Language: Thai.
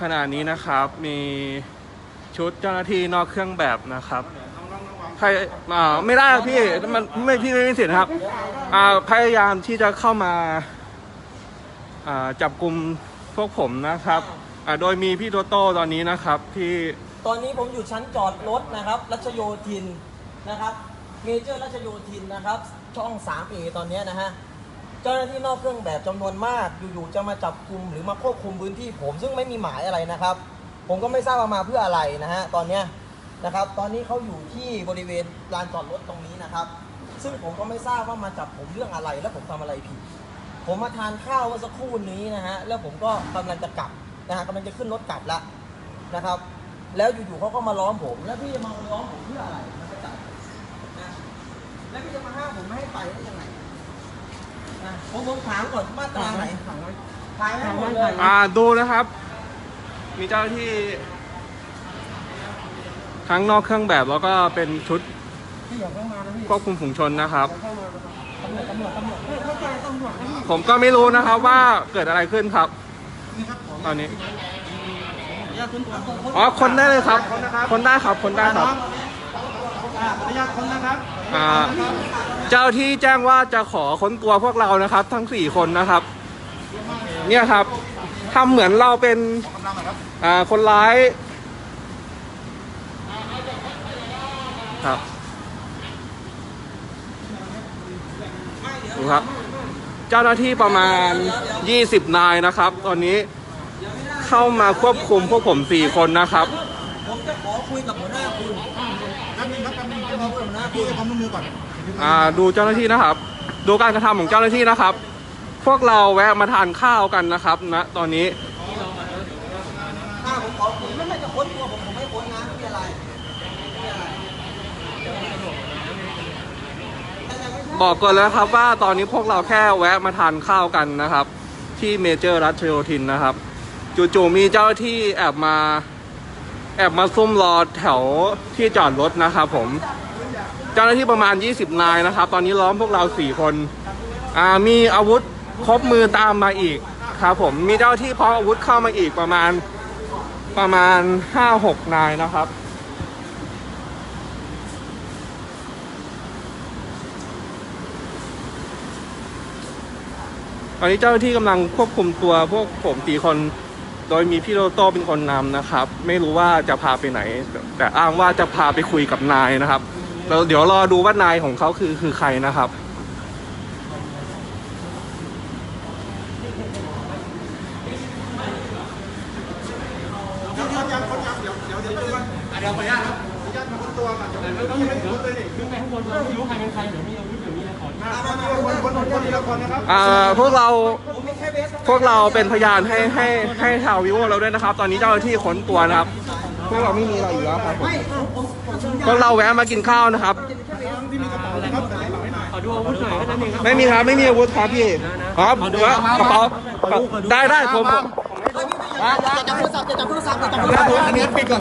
ขณะนี้นะครับมีชุดเจ้าหน้าที่นอกเครื่องแบบนะครับใครอ่าไม่ได้ครับพี่มันไม่พี่ไม่มีสิทธิ์นะครับอ่าพยายามที่จะเข้ามาอ่าจับกลุ่มพวกผมนะครับอ่าโดยมีพี่โตโต้ตอนนี้นะครับที่ตอนนี้ผมอยู่ชั้นจอดรถนะครับ รัชโยธินนะครับ เมเจอร์รัชโยธินนะครับ ช่อง 3A ตอนเนี้ยนะฮะ เจ้าหน้าที่นอกเครื่องแบบจำนวนมาก อยู่ๆจะมาจับกลุ่มหรือมาควบคุมพื้นที่ผมซึ่งไม่มีหมายอะไรนะครับ ผมก็ไม่ทราบว่ามาเพื่ออะไรนะฮะตอนเนี้ยนะครับ ตอนนี้เขาอยู่ที่บริเวณลานจอดรถตรงนี้นะครับ ซึ่งผมก็ไม่ทราบว่ามาจับผมเรื่องอะไร และผมทำอะไรผิด ผมมาทานข้าวเมื่อสักครู่นี้นะฮะแล้วผมก็กำลังจะกลับนะฮะกำลังจะขึ้นรถกลับละนะครับ แล้วอยู่ๆเขาก็มาล้อมผม แล้วพี่จะมาล้อมผมเพื่ออะไรมันจะจับนะแล้วพี่จะมาห้ามผมไม่ให้ไปได้ยังไง ผมผมถามก่อนมาตราไหนถ่ายให้หมดเลยอ่าดูนะครับ มีเจ้าที่ ทั้งนอกเครื่องแบบแล้วก็เป็นชุดควบคุมฝูงชนนะครับ ผมก็ไม่รู้นะครับว่าเกิดอะไรขึ้นครับ ตอนนี้อ๋อคนได้เลยครับ คนได้ครับ คนได้ครับขออนุญาตคนนะครับอ่า เจ้าที่แจ้งว่าจะขอค้นตัวพวกเรานะครับ ทั้งสี่คนนะครับ เนี่ยครับทำเหมือนเราเป็นอ่าคนร้ายครับดูครับ เจ้าหน้าที่ประมาณ 20 นายนะครับ ตอนนี้เข้ามาควบคุมพวกผม 4 คนนะครับ จะขอคุยกับหัวหน้าคุณแป๊บนึงครับแป๊บนึงเดี๋ยวเราคุยกับความร่วมมือก่อนอ่าดูเจ้าหน้าที่นะครับ ดูการกระทำของเจ้าหน้าที่นะครับ พวกเราแวะมาทานข้าวกันนะครับนะตอนนี้ถ้าผมขอคุยไม่ไม่จะค้นตัวผมผมไม่ค้นนะไม่มีอะไรไม่มีอะไรบอกก่อนแล้วครับว่าตอนนี้พวกเราแค่แวะมาทานข้าวกันนะครับ ที่เมเจอร์รัชโยธินนะครับ จู่ๆมีเจ้าหน้าที่แอบมา แอบมาซุ่มรอแถวที่จอดรถนะครับผม เจ้าหน้าที่ประมาณ 20 นายนะครับ ตอนนี้ล้อมพวกเรา 4 คน อ่ามีอาวุธครบมือตามมาอีกครับผมมีเจ้าที่พร้อมอาวุธเข้ามาอีกประมาณประมาณ 5-6 นายนะครับตอนนี้เจ้าหน้าที่กำลังควบคุมตัวพวกผมสี่คน โดยมีพี่โรโต้เป็นคนนำนะครับ ไม่รู้ว่าจะพาไปไหน แต่อ้างว่าจะพาไปคุยกับนายนะครับแล้วเดี๋ยวรอดูว่านายของเขาคือคือใครนะครับเดี๋ยวเดี๋ยวคนยับ เดี๋ยวเดี๋ยวเดี๋ยวเดี๋ยวเดี๋ยวเดี๋ยวเดี๋ยวเดี๋ยวเดี๋ยวเดี๋ยวก่อนเดี๋ยว ต้องไม่คนเลยนี่ขึ้นไปข้างบนเราไม่รู้ใครเป็นใครเดี๋ยวมีอาวุธเดี๋ยวมีอะไรขอคนคนคนทีละคนนะครับอ่าพวกเราผมมีแค่เบสพวกเราเป็นพยานให้ให้ให้ชาววิวเราด้วยนะครับ ตอนนี้เจ้าหน้าที่ค้นตัวนะครับ พวกเราไม่มีอะไรอยู่แล้วครับผมไม่ผมผมผมสัญญาพวกเราแวะมากินข้าวนะครับที่มีกระเป๋านะครับแต่กระเป๋าให้หน่อยขอดูอาวุธหน่อยแค่นั้นเองครับไม่มีครับไม่มีอาวุธครับพี่ครับกระเป๋าได้ได้ผมจะจับโทรศัพท์จะจับโทรศัพท์จะจับโทรศัพท์อันนี้ปิดก่อน